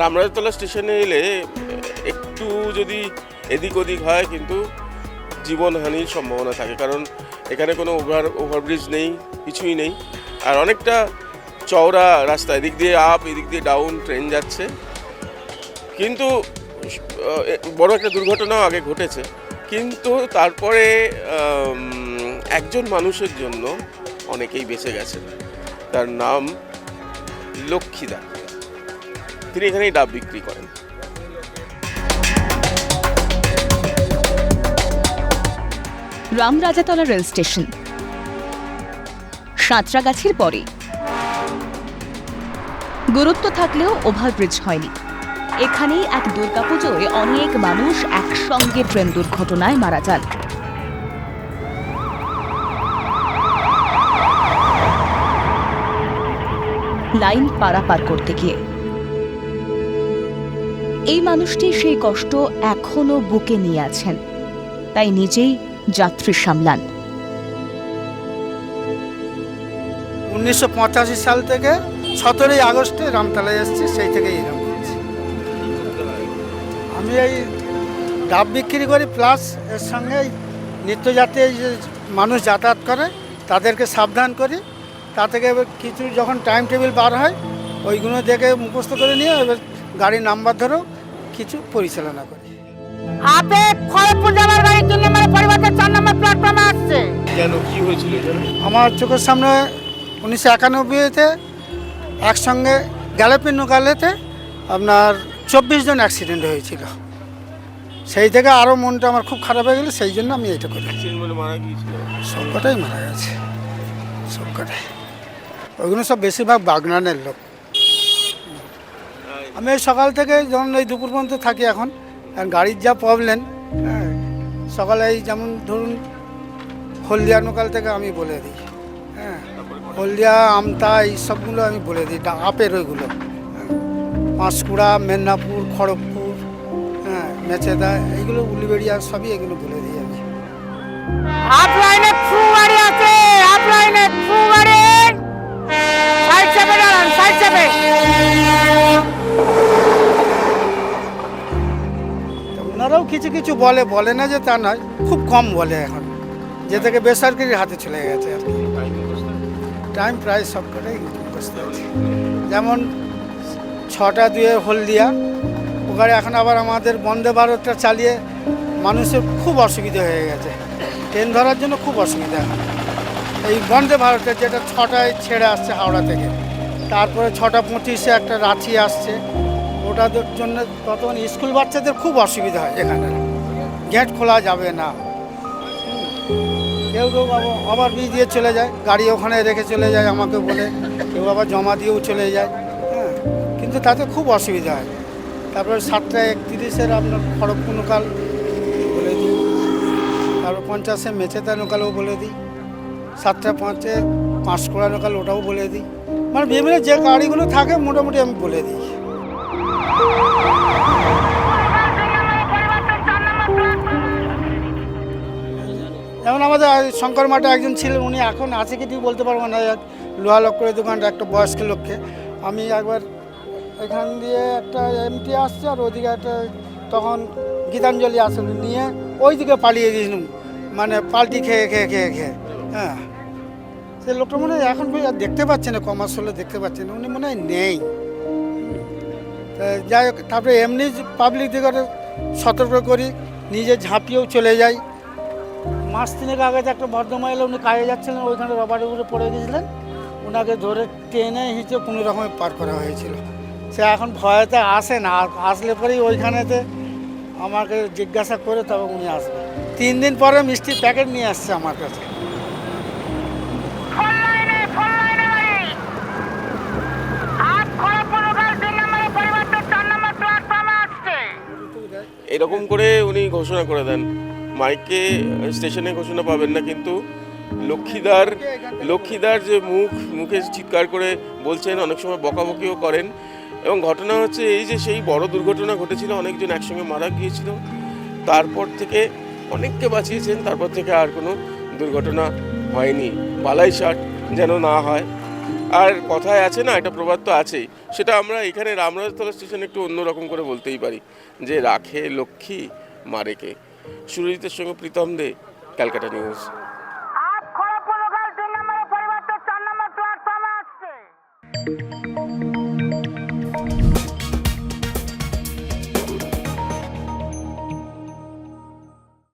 রামরাজতলা স্টেশনে এলে একটু যদি এদিক ওদিক হয় কিন্তু জীবনহানির সম্ভাবনা থাকে। কারণ এখানে কোনো ওভার, ওভারব্রিজ নেই, কিছুই নেই। আর অনেকটা চওড়া রাস্তা, এদিক দিয়ে আপ এদিক দিয়ে ডাউন ট্রেন যাচ্ছে। কিন্তু বড় একটা দুর্ঘটনাও আগে ঘটেছে। কিন্তু তারপরে একজন মানুষের জন্য অনেকেই বেঁচে গেছে তার নাম লক্ষ্মীদা তিনি এখানেই ডাব বিক্রি করেন। Ramrajatala rail station. সাঁতরাগাছির পরে। গুরুত্ব থাকলেও ওভারব্রিজ হয়নি। এখানেই এক দুর্গাপুজোয় অনেক মানুষ একসঙ্গে ট্রেন দুর্ঘটনায় মারা যান। লাইন পারাপার করতে গিয়ে। এই মানুষটি সেই কষ্ট এখনও বুকে নিয়ে আছেন। তাই নিজেই যাত্রী সামলান। উনিশশো পঁচাশি সাল থেকে সতেরোই আগস্টে রামতলায় এসেছি, সেই থেকেই এরকম আমি এই ডাব বিক্রি করি, প্লাস এর সঙ্গে এই নিত্যযাত্রী যে মানুষ যাতায়াত করে, তাদেরকে সাবধান করি। তা থেকে কিছু যখন টাইম টেবিল বার হয়, ওইগুলো দেখে মুখস্থ করে নিয়ে এবার গাড়ির নাম্বার ধরেও কিছু পরিচালনা করে। আপে খড়গপুর যাবার গাড়ি তিন নম্বরে পরিবর্তে চার নম্বর প্ল্যাটফর্মে আসছে। কেন কি হয়েছিল জানেন আমার চোখের সামনে উনিশশো একানব্বইতে একসঙ্গে গ্যালাপিন নৌকালেতে আপনার চব্বিশ জন অ্যাক্সিডেন্ট হয়েছিল। সেই থেকে আরও মনটা আমার খুব খারাপ হয়ে গেলো সেই জন্য আমি এটা করি। অ্যাক্সিডেন্ট বলে মারা গিয়েছিল। সবকটাই মারা গেছে। সবকটাই। ওইগুলো সব বেশিরভাগ বাগনানের লোক। আমি সকাল থেকে যেমন এই দুপুর পর্যন্ত থাকি এখন গাড়ির যা প্রবলেম হ্যাঁ সকালে এই যেমন ধরুন হলদিয়া লোকাল থেকে আমি বলে দিই হ্যাঁ হলদিয়া, আমতা, এই সবগুলো আমি বলে দিই আপের ওইগুলো হ্যাঁ। পাঁশকুড়া, মেদিনীপুর, খড়গপুর হ্যাঁ মেচেদা, এইগুলো, উলিবেড়িয়া, সবই এগুলো বলে দিই ওনারাও কিছু কিছু বলে বলে না যে তা নয়, খুব কম বলে এখন। যে থেকে বেসরকারির হাতে চলে গেছে আর কি। টাইম প্রায় সবকটাই বুঝতে যেমন ছটা দুয়ে হলদিয়া, ওখানে এখন আবার আমাদের বন্দে ভারতটা চালিয়ে মানুষের খুব অসুবিধা হয়ে গেছে। ট্রেন ধরার জন্য খুব অসুবিধা। এখন এই বন্দে ভারতের যেটা ছটায় ছেড়ে আসছে হাওড়া থেকে, তারপরে ছটা পঁচিশে একটা রাঁচি আসছে। ওটাদের জন্য তখন স্কুল বাচ্চাদের খুব অসুবিধা হয় এখানে। গেট খোলা যাবে না। কেউ কেউ আবার ব্রিজ দিয়ে চলে যায়, গাড়ি ওখানে রেখে চলে যায় আমাকে বলে, কেউ আবার জমা দিয়েও চলে যায়। হ্যাঁ কিন্তু তাতে খুব অসুবিধা হয়। তারপরে সাতটা একত্রিশের আপনার খড়গপুর লোকাল বলে দিই। তারপর পঞ্চাশে মেচেতা লোকালও বলে দিই। সাতটা পাঁচে পাঁশকুড়া লোকাল ওটাও বলে দিই। মানে বিভিন্ন যে গাড়িগুলো থাকে মোটামুটি আমি বলে দিই। যেমন আমাদের শঙ্কর মাঠে একজন ছিলেন, উনি এখন আছে কি বলতে পারব না। লোহা লক্করের দোকানটা একটা বয়স্ক লোককে আমি একবার এখান দিয়ে একটা এমটি আসছে আর ওইদিকে একটা তখন গীতাঞ্জলি আসলে নিয়ে ওই দিকে পালিয়ে গেছিলাম মানে পাল্টি খেয়ে খেয়ে খেয়ে খেয়ে। হ্যাঁ। সে লোকটা মনে হয় এখন দেখতে পাচ্ছে না কমার্স হলে দেখতে পাচ্ছে না, উনি মনে হয় নেই। যাই হোক, তারপরে এমনি পাবলিক দিকে সতর্ক করি, নিজে ঝাঁপিয়েও চলে যাই। মাস তিনেক আগে একটা ভদ্রমহিলা উনি কাজে যাচ্ছিলেন, ওইখানে রবারের উপরে পড়ে গেছিলেন ওনাকে ধরে টেনে হিঁচে কোনো রকমে পার করা হয়েছিল। সে এখন ভয়েতে আসে না আসলে পরেই ওইখানেতে আমাকে জিজ্ঞাসা করে তবে উনি আসবে তিন দিন পরে মিষ্টির প্যাকেট নিয়ে আসছে আমার কাছে ফোন লাইনে ফোন লাইনে গাড়ি আপ খড়গপুর লোকাল তিন নম্বরে পরিবর্তে চার নম্বর প্ল্যাটফর্মে আসছে এরকম করে উনি ঘোষণা করে দেন। মাইকে স্টেশনে ঘোষণা পাবেন না, কিন্তু লক্ষ্মীদার লক্ষ্মীদার যে মুখ, মুখে চিৎকার করে বলছেন, অনেক সময় বকাবকিও করেন এবং ঘটনা হচ্ছে এই যে সেই বড় দুর্ঘটনা ঘটেছিল, অনেকজন একসঙ্গে মারা গিয়েছিল। তারপর থেকে অনেককে বাঁচিয়েছেন, তারপর থেকে আর কোনো দুর্ঘটনা হয়নি। বালাই শার্ট যেন না হয়। আর কথায় আছে না, একটা প্রবাদ তো আছেই। সেটা আমরা এখানে রামরাজতলা স্টেশন একটু অন্যরকম করে বলতেই পারি, যে রাখে লক্ষ্মী মারেকে সুরজিতের সঙ্গে প্রীতম দে, ক্যালকাটা নিউজ।